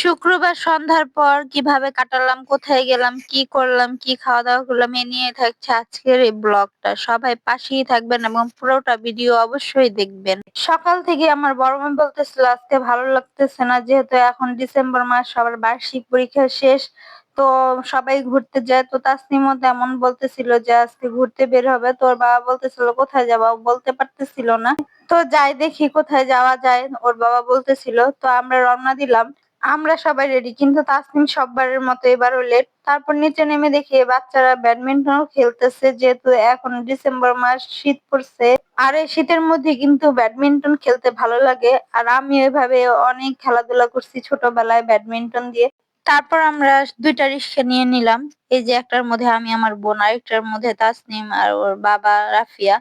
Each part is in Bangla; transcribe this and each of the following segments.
শুক্রবার সন্ধ্যার পর কীভাবে কাটালাম, কোথায় গেলাম, কি করলাম, কি খাওয়া দাওয়া করলাম, এ নিয়ে থাকছে আজকের এই ব্লগটা। সবাই পাশেই থাকবেন এবং পুরোটা ভিডিও অবশ্যই দেখবেন। সকাল থেকে আমার বড় মেয়ে বলতেছিল, আজকে ভালো লাগতেছে না, যেহেতু এখন ডিসেম্বর মাস, সবার বার্ষিক পরীক্ষা শেষ, তো সবাই ঘুরতে যায়। তো তাসনিমও তেমন বলতেছিল যে, আজকে ঘুরতে বের হবে। তোর বাবা বলতেছিল, কোথায় যাবা? বলতে পারতেছিল না। তো যাই দেখি কোথায় যাওয়া যায়, ওর বাবা বলতেছিল, তো আমরা রওনা দিলাম। আমরা সবাই রেডি কিন্তু তাসনিম সববারের মতো এবারও লেট তারপর নিচে নেমে দেখি বাচ্চারা ব্যাডমিন্টন খেলতেছে, যেহেতু এখন ডিসেম্বর মাস, শীত পড়ছে। আর এই শীতের মধ্যে কিন্তু ব্যাডমিন্টন খেলতে ভালো লাগে। আর আমি ওইভাবে অনেক খেলাধুলা করছি ছোটবেলায় ব্যাডমিন্টন দিয়ে। তারপর আমরা দুইটা রিক্সা নিয়ে নিলাম। এই যে একটার মধ্যে আমি, আমার বোন, আরেকটার মধ্যে তাসনিম আর ওর বাবা রাফিয়া।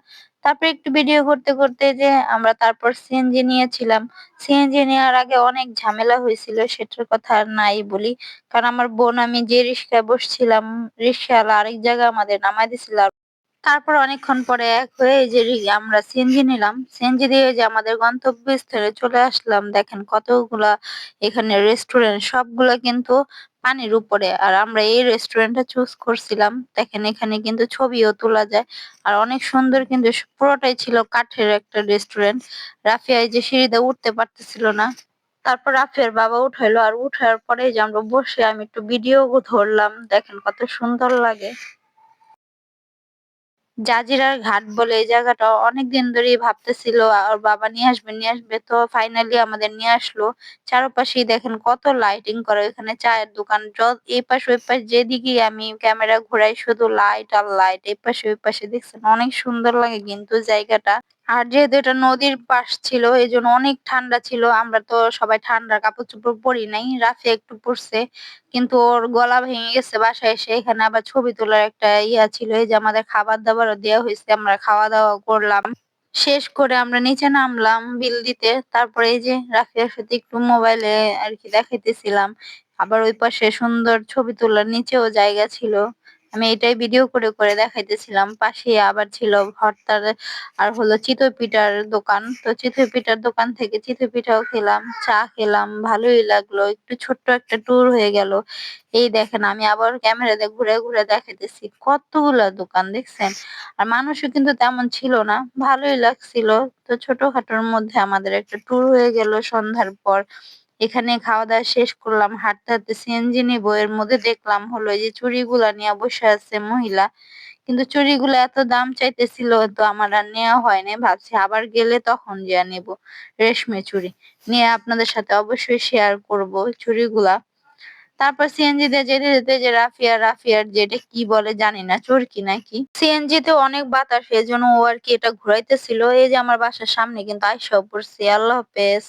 তারপর একটু ভিডিও করতে করতে যে আমরা তারপর সিএনজি নিয়েছিলাম। সিএনজি নেওয়ার আগে অনেক ঝামেলা হয়েছিল, সেটার কথা আর নাই বলি। কারণ আমার বোন, আমি যে রিক্সায় বসছিলাম, রিক্সাওয়ালা আরেক জায়গায় আমাদের নামাই দিছিল। তারপর অনেকক্ষণ পরে এক হয়ে যে আমরা সিএনজি নিলাম। সিএনজি দিয়ে যে আমাদের গন্তব্যস্থলে চলে আসলাম, দেখেন কতগুলা এখানে রেস্টুরেন্ট সবগুলা কিন্তু পানির উপরে। আর আমরা এই রেস্টুরেন্টটা চুজ করছিলাম। দেখেন এখানে কিন্তু ছবিও তোলা যায়। আর অনেক সুন্দর কিন্তু পুরোটাই ছিল কাঠের একটা রেস্টুরেন্ট রাফিয়া যে সিঁড়িতে উঠতে পারতেছিল না। তারপর রাফিয়ার বাবা উঠাইলো। আর উঠার পরে যে আমরা বসে, আমি একটু ভিডিও ধরলাম। দেখেন কত সুন্দর লাগে। জাজিরার ঘাট বলে এই জায়গাটা অনেকদিন ধরেই ভাবতেছিল, আর বাবা নিয়ে আসবে নিয়ে আসবে তো ফাইনালি আমাদের নিয়ে আসলো। চারপাশেই দেখেন কত লাইটিং করে, এখানে চায়ের দোকান এই পাশ ওই পাশ যেদিকেই আমি ক্যামেরা ঘোরাই শুধু লাইট আর লাইট এই পাশে ওই পাশে দেখছেন অনেক সুন্দর লাগে কিন্তু জায়গাটা। আর যেহেতু এটা নদীর পাশ ছিল এই জন্য অনেক ঠান্ডা ছিল। আমরা তো সবাই ঠান্ডার কাপড় চোপড় পরি নাই, রাফি একটু পরছে। কিন্তু ওর গলা ভেঙে গেছে বাসায় এসে, এখানে আবার ছবি তোলার একটা ইয়া ছিল, এই যে আমাদের খাবার দাবারও দেওয়া হয়েছে, আমরা খাওয়া দাওয়া করলাম। শেষ করে আমরা নিচে নামলাম বিল দিতে, তারপরে এই যে রাফিয়ার সাথে একটু মোবাইলে আর কি দেখাইতেছিলাম। আবার ওই পাশে সুন্দর ছবি তোলার নিচেও জায়গা ছিল। আমি এটাই ভিডিও করে করে দেখাইতেছিলাম। পাশে আবার ছিল ভর্তার, আর হলো চিতই পিঠার দোকান। তো চিতই পিঠার দোকান থেকে চিতই পিঠাও খেলাম, চা খেলাম, ভালোই লাগল। একটু ছোট্ট একটা ট্যুর হয়ে গেল। এই দেখেন, আমি আবার ক্যামেরাতে ঘুরে ঘুরে দেখাইতেছি। কতগুলা দোকান দেখছেন? আর মানুষও কিন্তু তেমন ছিল না। ভালোই লাগছিল। তো ছোটখাটোর মধ্যে আমাদের একটা ট্যুর হয়ে গেল সন্ধ্যার পর। এখানে খাওয়া দাওয়া শেষ করলাম হাঁটতে হাঁটতে সিএনজি নিবো। এর মধ্যে দেখলাম হলো এই যে চুড়িগুলা নিয়ে বসে আছে মহিলা। কিন্তু চুড়িগুলো এত দাম চাইতেছিল তো আমার আর নেওয়া হয়নি ভাবছি আবার গেলে তখন যা নেব রেশমে চুড়ি। নিয়ে আপনাদের সাথে অবশ্যই শেয়ার করব চুড়িগুলা। তারপর সিএনজি তে যেতে যেতে যে রাফিয়া, রাফিয়ার যেটা কি বলে জানি না, চরকি নাকি? সিএনজি তে অনেক বাতাস এই জন্য ও আর কি এটা ঘুরাইতেছিল। এই যে আমার বাসার সামনে কিন্তু আইসাও পড়ছি আল্লাহ হাফেজ।